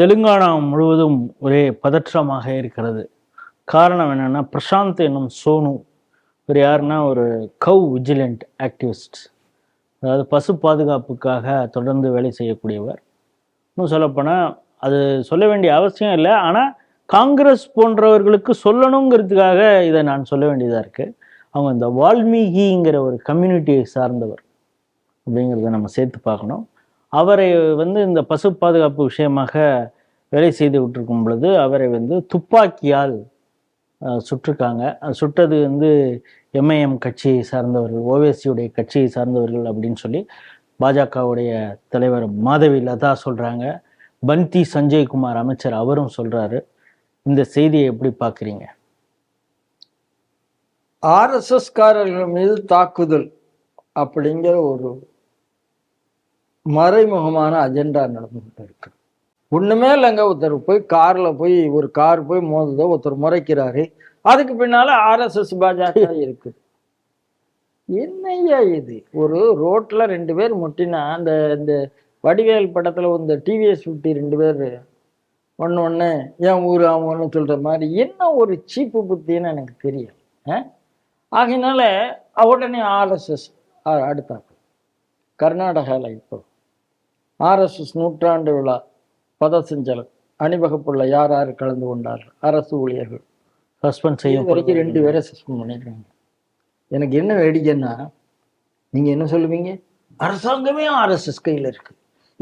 தெலுங்கானா முழுவதும் ஒரே பதற்றமாக இருக்கிறது. காரணம் என்னென்னா பிரசாந்த் என்னும் சோனு ஒரு யாருன்னா ஒரு கவ் விஜிலண்ட் ஆக்டிவிஸ்ட் அதாவது பசு பாதுகாப்புக்காக தொடர்ந்து வேலை செய்யக்கூடியவர். இன்னும் சொல்லப்போனால் அது சொல்ல வேண்டிய அவசியம் இல்லை. ஆனால் காங்கிரஸ் போன்றவர்களுக்கு சொல்லணுங்கிறதுக்காக இதை நான் சொல்ல வேண்டியதாக இருக்குது அவங்க இந்த வால்மீகிங்கிற ஒரு கம்யூனிட்டியை சார்ந்தவர். அப்படிங்கிறத நம்ம சேர்த்து பார்க்கணும். அவரை வந்து இந்த பசு பாதுகாப்பு விஷயமாக வேலை செய்து விட்டுருக்கும் பொழுது அவரை வந்து துப்பாக்கியால் சுட்டிருக்காங்க. அது சுட்டது வந்து எம்ஐஎம் கட்சியை சார்ந்தவர்கள் ஓவேசியுடைய கட்சியை சார்ந்தவர்கள் அப்படின்னு சொல்லி பாஜகவுடைய தலைவர் மாதவி லதா சொல்கிறாங்க பந்தி சஞ்சய்குமார் அமைச்சர் அவரும் சொல்கிறாரு இந்த செய்தியை எப்படி பார்க்குறீங்க? ஆர்எஸ்எஸ்காரர்கள் மீது தாக்குதல் அப்படிங்கிற ஒரு மறைமுகமான அஜெண்டா நடந்துகிட்டு இருக்கு ஒண்ணுமே இல்லைங்க ஒருத்தர் போய் கார்ல போய் ஒரு கார் போய் மோதுதோ ஒருத்தர் முறைக்கிறாரு. அதுக்கு பின்னால ஆர்எஸ்எஸ் பாஜக இருக்கு. என்னய்யா இது? ஒரு ரோட்ல ரெண்டு பேர் முட்டினா அந்த இந்த வடிவேல் படத்துல இந்த டிவிஎஸ் ஃபிஃப்டி ரெண்டு பேர் ஒன்று ஒன்று என் ஊர் அவன் சொல்ற மாதிரி என்ன ஒரு சீப்பு புத்தின்னு எனக்கு தெரியல. ஆகினால உடனே ஆர்எஸ்எஸ் அடுத்தாக்கு கர்நாடகாவில் இப்போ. ஆர்எஸ்எஸ் நூற்றாண்டு விழா பதசஞ்சலம் அணிவகுப்புள்ள யார் யார் கலந்து கொண்டார்கள்? அரசு ஊழியர்கள். சஸ்பெண்ட் செய்யும் வரைக்கும் ரெண்டு பேரை சஸ்பெண்ட் பண்ணிருக்காங்க எனக்கு என்ன வேடிக்கைன்னா நீங்க என்ன சொல்லுவீங்க? அரசாங்கமே ஆர்எஸ்எஸ் கையில இருக்கு.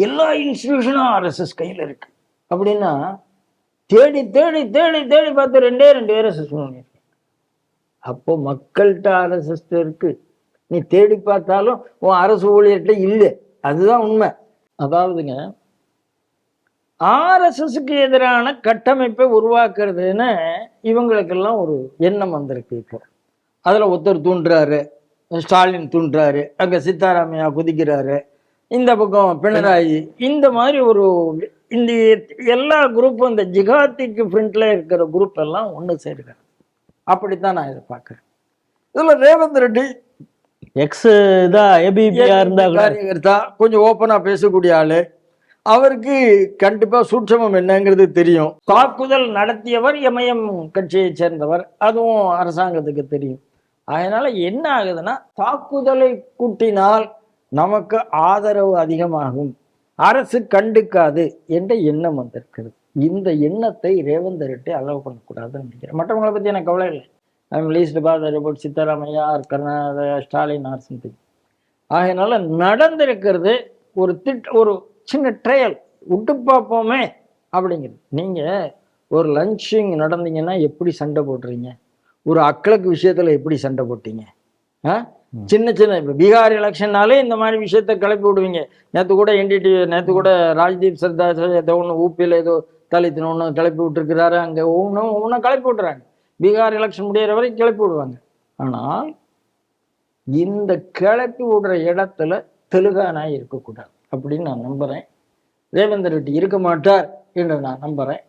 எல்லா இன்ஸ்டிடியூஷனும் ஆர்எஸ்எஸ் கையில இருக்கு. அப்படின்னா தேடி தேடி தேடி தேடி பார்த்து ரெண்டே ரெண்டு பேரை சஸ்பெண்ட் பண்ணிருக்கேன் அப்போ மக்கள்கிட்ட ஆர்எஸ்எஸ் இருக்கு. நீ தேடி பார்த்தாலும் உன் அரசு ஊழியர்கிட்ட இல்லை. அதுதான் உண்மை. அதாவதுங்க ஆர்எஸ்எஸ்க்கு எதிரான கட்டமைப்பை உருவாக்குறதுன்னு இவங்களுக்கெல்லாம் ஒரு எண்ணம் வந்திருக்கு இப்போ. அதில் ஒருத்தர் தூண்டுறாரு ஸ்டாலின் தூண்டுறாரு அங்கே சித்தாராமையா குதிக்கிறாரு இந்த பக்கம் பினராயி இந்த மாதிரி ஒரு இந்த எல்லா குரூப்பும் இந்த ஜிகாத்திக்கு ஃப்ரண்ட்ல இருக்கிற குரூப் எல்லாம் ஒன்று சேர்க்கிறாங்க அப்படித்தான் நான் இதை பார்க்குறேன். இதில் ரேவந்த் ரெட்டி எக்ஸ் இதா ஏபிபியா இருந்தா காரியகர்த்தா கொஞ்சம் ஓப்பனா பேசக்கூடிய ஆளு. அவருக்கு கண்டிப்பா சூட்சமம் என்னங்கிறது தெரியும். தாக்குதல் நடத்தியவர் எமயம் கட்சியை சேர்ந்தவர். அதுவும் அரசாங்கத்துக்கு தெரியும். அதனால என்ன ஆகுதுன்னா தாக்குதலை கூட்டினால் நமக்கு ஆதரவு அதிகமாகும். அரசு கண்டுக்காது என்ற எண்ணம் வந்திருக்கிறது. இந்த எண்ணத்தை ரேவந்த் ரெட்டி அலோவ் பண்ணக்கூடாதுன்னு நினைக்கிறேன். மற்றவங்களை பத்தி எனக்கு கவலை இல்லை. I'm least both report Siddaramaiah or Karunanidhi Stalin or something ஆகையினால நடந்திருக்கிறது ஒரு திட் ஒரு சின்ன ட்ரையல் விட்டு பார்ப்போமே அப்படிங்கிறது. நீங்க ஒரு லஞ்சிங் நடந்தீங்கன்னா எப்படி சண்டை போடுறீங்க? ஒரு அக்களுக்கு விஷயத்துல எப்படி சண்டை போட்டீங்க? ஆ? சின்ன சின்ன இப்போ பீகார் எலெக்ஷன்னாலே இந்த மாதிரி விஷயத்த கிளப்பி விடுவீங்க. நேற்று கூட என்டிடி நேற்று கூட ராஜ்தீப் சர்தார் ஏதோ ஒன்று ஊப்பியில் ஏதோ தலித்தின ஒன்று கிளப்பி விட்டுருக்கிறாரு அங்கே ஒவ்வொன்றும் ஒவ்வொன்றும் கிளப்பி விட்டுறாங்க. பீகார் எலெக்ஷன் முடியிற வரைக்கும் கிளப்பி விடுவாங்க. ஆனால் இந்த கிளப்பி விடுற இடத்துல தெலுங்கானா இருக்கக்கூடாது அப்படின்னு நான் நம்புகிறேன் ரேவந்த் ரெட்டி இருக்க மாட்டார் என்று நான் நம்புகிறேன்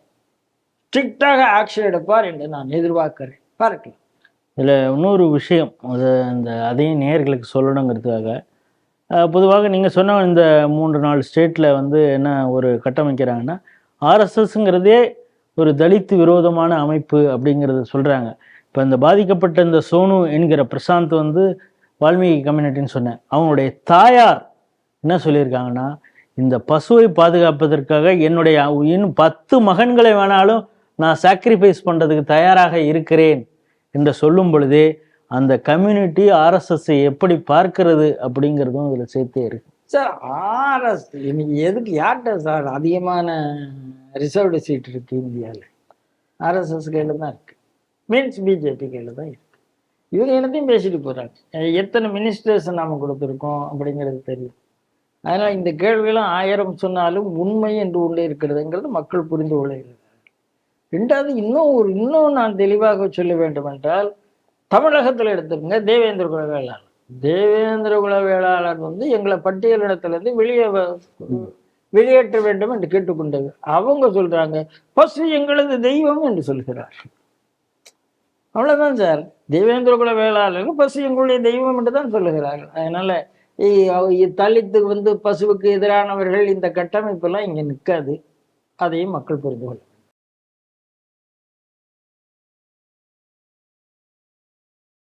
ஸ்ட்ரிக்டாக ஆக்ஷன் எடுப்பார் என்று நான் எதிர்பார்க்கிறேன். பார்க்கலாம். இதில் இன்னொரு விஷயம் அது அந்த அதையும் நேர்களுக்கு சொல்லணுங்கிறதுக்காக பொதுவாக நீங்கள் சொன்ன இந்த மூன்று நாலு ஸ்டேட்டில் வந்து என்ன ஒரு கட்டமைக்கிறாங்கன்னா ஆர்எஸ்எஸ்ங்கிறதே ஒரு தலித்து விரோதமான அமைப்பு அப்படிங்கிறத சொல்கிறாங்க இப்போ இந்த பாதிக்கப்பட்ட இந்த சோனு என்கிற பிரசாந்த் வந்து வால்மீகி கம்யூனிட்டின்னு சொன்னேன். அவங்களுடைய தாயார் என்ன சொல்லியிருக்காங்கன்னா இந்த பசுவை பாதுகாப்பதற்காக என்னுடைய இன்னும் பத்து மகன்களை வேணாலும் நான் சாக்ரிஃபைஸ் பண்ணுறதுக்கு தயாராக இருக்கிறேன் என்று சொல்லும் பொழுதே அந்த கம்யூனிட்டி ஆர்எஸ்எஸ்ஸை எப்படி பார்க்கிறது அப்படிங்கிறதும் இதில் சேர்த்தே இருக்கு. சார் ஆர்எஸ் இன்னைக்கு எதுக்கு யார்கிட்ட சார் அதிகமான ரிசர்வ்டு சீட் இருக்குது இந்தியாவில் ஆர்எஸ்எஸ் கையில் தான் இருக்குது மீன்ஸ் பிஜேபி கையில் தான் இருக்குது இவங்க என்னத்தையும் பேசிட்டு போகிறாங்க எத்தனை மினிஸ்டர்ஸ் நாம் கொடுத்துருக்கோம் அப்படிங்கிறது தெரியும் அதனால் இந்த கேள்வியெல்லாம் ஆயிரம் சொன்னாலும் உண்மை என்று உள்ளே இருக்கிறதுங்கிறது மக்கள் புரிந்து கொள்ளுகிறார்கள் ரெண்டாவது இன்னும் ஒரு இன்னும் நான் தெளிவாக சொல்ல வேண்டும் என்றால் தமிழகத்தில் எடுத்துருங்க தேவேந்திர குலவேளாளர். தேவேந்திர குல வேளாளர் வந்து எங்களை பட்டியலிடத்திலிருந்து வெளியே வ- வெளியேற்ற வேண்டும் என்று கேட்டுக்கொண்டது. அவங்க சொல்றாங்க பசு எங்களது தெய்வம் என்று சொல்கிறார். அவ்வளவுதான் சார். தேவேந்திர குல வேளாளர் பசு எங்களுடைய தெய்வம் என்று தான் சொல்லுகிறார்கள். அதனால இ- தலித்து வந்து பசுவுக்கு எதிரானவர்கள் இந்த கட்டமைப்பெல்லாம் இங்க நிற்காது அதையும் மக்கள் புரிந்து கொள்ளும்